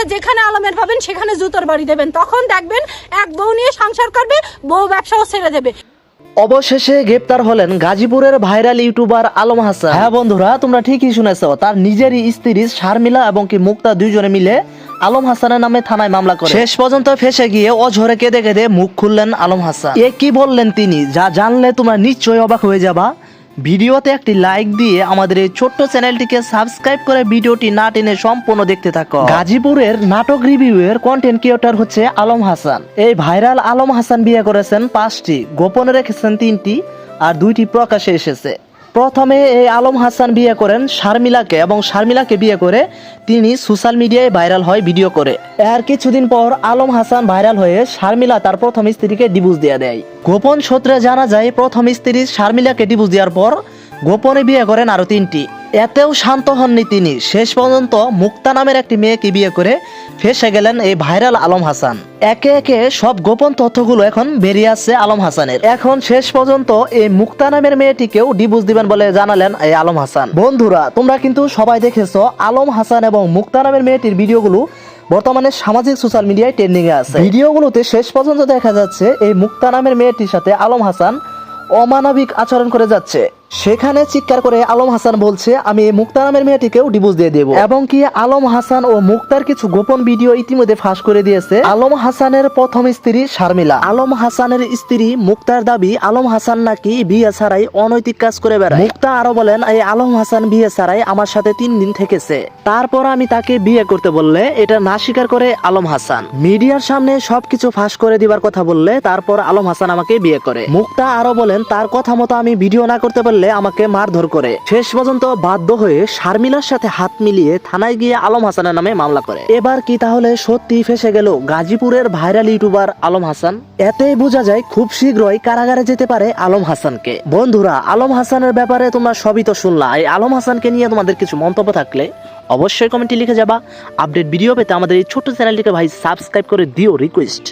আপনারা যেখানে আলমের পাবেন সেখানে জুতোর বাড়ি দেবেন। তখন দেখবেন এক বউ নিয়ে সংসার করবে বউ ব্যবসাও ছেড়ে দেবে। অবশেষে গ্রেপ্তার হলেন গাজীপুরের ভাইরাল ইউটিউবার আলম হাসান। হ্যাঁ বন্ধুরা তোমরা ঠিকই শুনেছ তার নিজেরই স্ত্রী শারমিলা এবং কি মুক্তা দুইজনে মিলে আলম হাসানের নামে থানায় মামলা করে। শেষ পর্যন্ত ফেসে গিয়ে অঝরে কেঁদে কেঁদে মুখ খুললেন আলম হাসান। এ কি বললেন তিনি? যা জানলে তোমরা নিশ্চয়ই অবাক হয়ে যাবা। ভিডিওতে একটি লাইক দিয়ে আমাদের এই ছোট্ট চ্যানেলটিকে সাবস্ক্রাইব করে ভিডিওটি না টেনে সম্পূর্ণ দেখতে থাকো। গাজীপুরের নাটক রিভিউয়ের কন্টেন্ট ক্রিয়েটর হচ্ছে আলম হাসান। এই ভাইরাল আলম হাসান বিয়ে করেছেন পাঁচটি, গোপনে রেখেছেন তিনটি, আর দুইটি প্রকাশে এসেছে। প্রথমে এই আলম হাসান বিয়ে করেন শারমিলাকে এবং শারমিলাকে বিয়ে করে তিনি সোশ্যাল মিডিয়ায় ভাইরাল হয়, ভিডিও করে। এর কিছুদিন পর আলম হাসান ভাইরাল হয়ে শারমিলা তার প্রথম স্ত্রীকে ডিভোর্স দিয়ে দেয়। গোপন সূত্রে জানা যায়, প্রথম স্ত্রী শারমিলাকে ডিভোর্স দেওয়ার পর গোপনে বিয়ে করেন আরও তিনটি। এতেও শান্ত হননি তিনি। শেষ পর্যন্ত মুক্তা নামের একটি মেয়েকে বিয়ে করে ফেসে গেলেন এই ভাইরাল আলম হাসান। একে একে সব গোপন তথ্যগুলো এখন বেরিয়ে আসছে আলম হাসানের। এখন শেষ পর্যন্ত এই মুক্তা নামের মেয়েটিকেও ডিভোর্স দিবেন বলে জানালেন এই আলম হাসান। বন্ধুরা, তোমরা কিন্তু সবাই দেখেছ আলম হাসান এবং মুক্তা নামের মেয়েটির ভিডিওগুলো বর্তমানে সামাজিক সোশ্যাল মিডিয়ায় ট্রেন্ডিং এ আছে। ভিডিওগুলোতে শেষ পর্যন্ত দেখা যাচ্ছে এই মুক্তা নামের মেয়েটির সাথে আলম হাসান অমানবিক আচরণ করে যাচ্ছে। সেখানে চিৎকার করে আলম হাসান বলছে, আমি মুক্তা নামের মেয়েটিকেও ডিভোর্স দিয়ে দেব। এবং কি আলম হাসান ও মুক্তার কিছু গোপন ভিডিও ইতিমধ্যে ফাঁস করে দিয়েছে? আলম হাসানের প্রথম স্ত্রী শারমিলা। আলম হাসানের স্ত্রী মুক্তার দাবি, আলম হাসান নাকি বিয়ে ছাড়াই অনৈতিক কাজ করে বেড়ায়। মুক্তা আরও বলেন, এই আলম হাসান বিয়ে ছাড়াই আমার সাথে তিন দিন থেকেছে। তারপর আমি তাকে বিয়ে করতে বললে এটা না স্বীকার করে আলম হাসান। মিডিয়ার সামনে সবকিছু ফাঁস করে দিবার কথা বললে তারপর আলম হাসান আমাকে বিয়ে করে। মুক্তা আরও বলেন, তার কথা মতো আমি ভিডিও না করতে পারলে আমাকে মারধর করে। শেষ পর্যন্ত বাধ্য হয়ে শারমিলার সাথে হাত মিলিয়ে থানায় গিয়ে আলম হাসানের নামে মামলা করে। এবার কি তাহলে সত্যি ফেসে গেল গাজীপুরের ভাইরাল ইউটিউবার আলম হাসান? এতেই বোঝা যায় খুব শীঘ্রই কারাগারে যেতে পারে আলম হাসানকে। বন্ধুরা, আলম হাসানের ব্যাপারে তোমরা সবই তো শুনলা। এই আলম হাসানকে নিয়ে তোমাদের কিছু মন্তব্য থাকলে অবশ্যই কমেন্টে লিখে যাবা। আপডেট ভিডিও পেতে আমাদের এই ছোট্ট চ্যানেলটিকে ভাই সাবস্ক্রাইব করে দিও রিকোয়েস্ট।